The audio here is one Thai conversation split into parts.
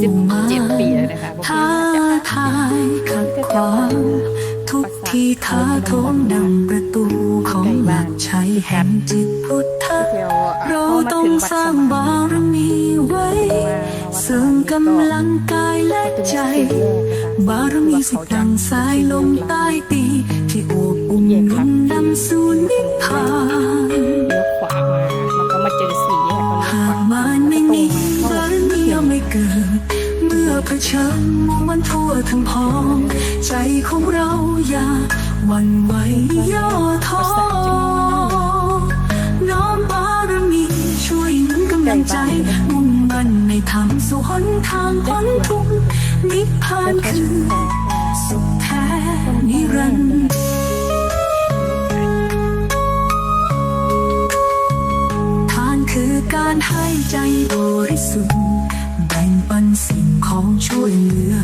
27ปีแล้วนะคะท้ายมาจาทายขัดขวางทุกที่ท้าโถมนำประตูของหลักชัยแห่งจิตพุทธะเที่เราต้องสร้างบารมีไว้เสริมกำลังกายและใจ บารมีสิดังสายลมใต้ตี ที่โอบอุ่นนุ่มนำสู่นิพพาน ก็เผชิญมุมมันทั่วทั้งพอง ใจของเราอย่าวันไหวย่อท้อน้อมบารมีช่วยหนุนกำลังใจ มุ่งมั่นในธรรมสู่หนทางพ้นทุกนิพพานคือสุขแท้นิรันดร์ ของช่วยเหลือ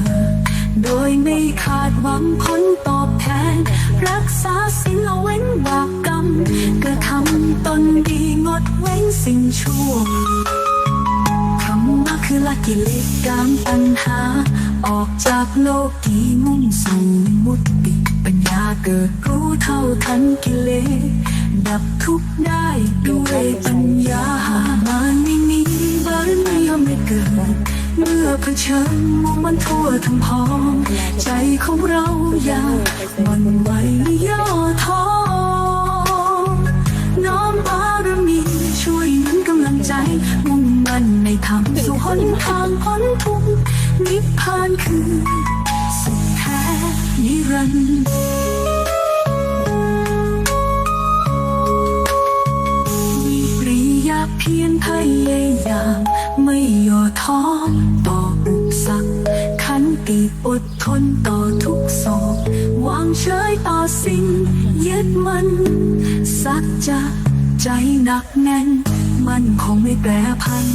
โดยไม่คาดหวังผลตอบแทน รักษาสิ่งเอาเว้นบาปกรรมกระทำตนดีงดเว้นสิ่งชั่วธรรมะคือละกิเลสกามตัณหา ออกจากโลกที่มุ่งสู่มุติปัญญาเกิดรู้เท่าทันกิเลสดับทุกข์ได้ด้วย อเชิญมุมมันทั่วทั้งพอง ใจของเราอยาหมันไหวย่อท้อน้อมบารมีช่วยหนุนกำลังใจ มุ่งมั่นในธรรมสู่หนทางพ้นทุกข์นิพพานคือสุขแท้นิรันดร์ ท้อต่ออุปสรรคขันติอดทนต่อทุกโศกวางเฉยต่อสิ่งยึดมันสัจจะใจหนักแน่น มันคงไม่แปรพัน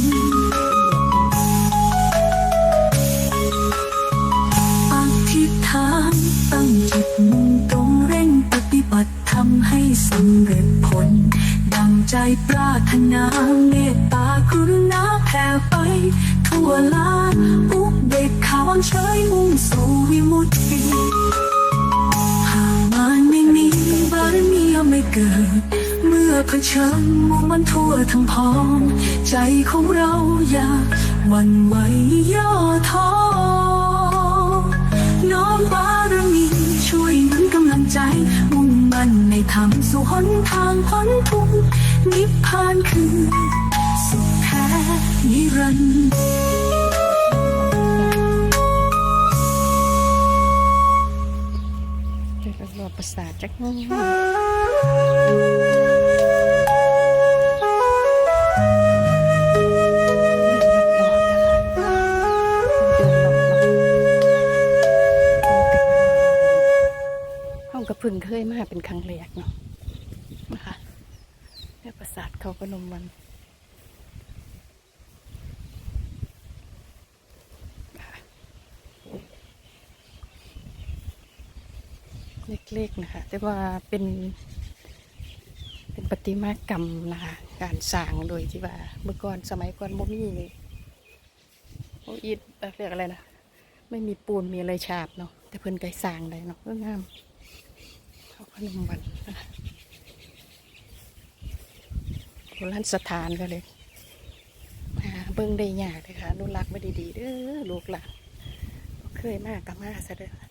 อธิษฐานตั้งจิตมุ่งตรงเร่งปฏิบัติทำให้สำเร็จผล ดังใจปรารถนาเมตตากรุณาแผ่ไป ทั่วลาอุเบกขาวางเฉยมุ่งสู่วิมุตติหากมันไม่มีบารมีย่อมไม่เกิด เมื่อเผชิญมุมมันทั่วทั้งพอง ใจของเราอย่าวันไหวย่อท้อน้อมบารมีช่วยหนุนกำลังใจ มุ่งมั่นในธรรมสู่หนทางพ้นทุกข์นิพพานคือ สุขแท้นิรันดร์เดี๋ยวเรอประสาทจักหน่อยห้องกระพึ่งเคยมาเป็นครั้งแรกเนาะนะคะแม่ประสาทเขาก็นมมัน เล็กๆนะคะ แต่ว่าเป็น เป็นประติมากรรมนะคะการสร้างโดยที่ว่าเมื่อก่อนสมัยก่อนบ่มีเลยโอ้อิดเรียกอะไรนะไม่มีปูนมีอะไรฉาบเนาะแต่เพิ่นไก่สร้างได้เนาะเอองามเขาพนมวันโบราณสถานก็เลยหาเบิ่งได้ยากเลยค่ะนุรักไว้ดีๆเด้อลูกหลานบ่เคยมากกับมาซะเด้อ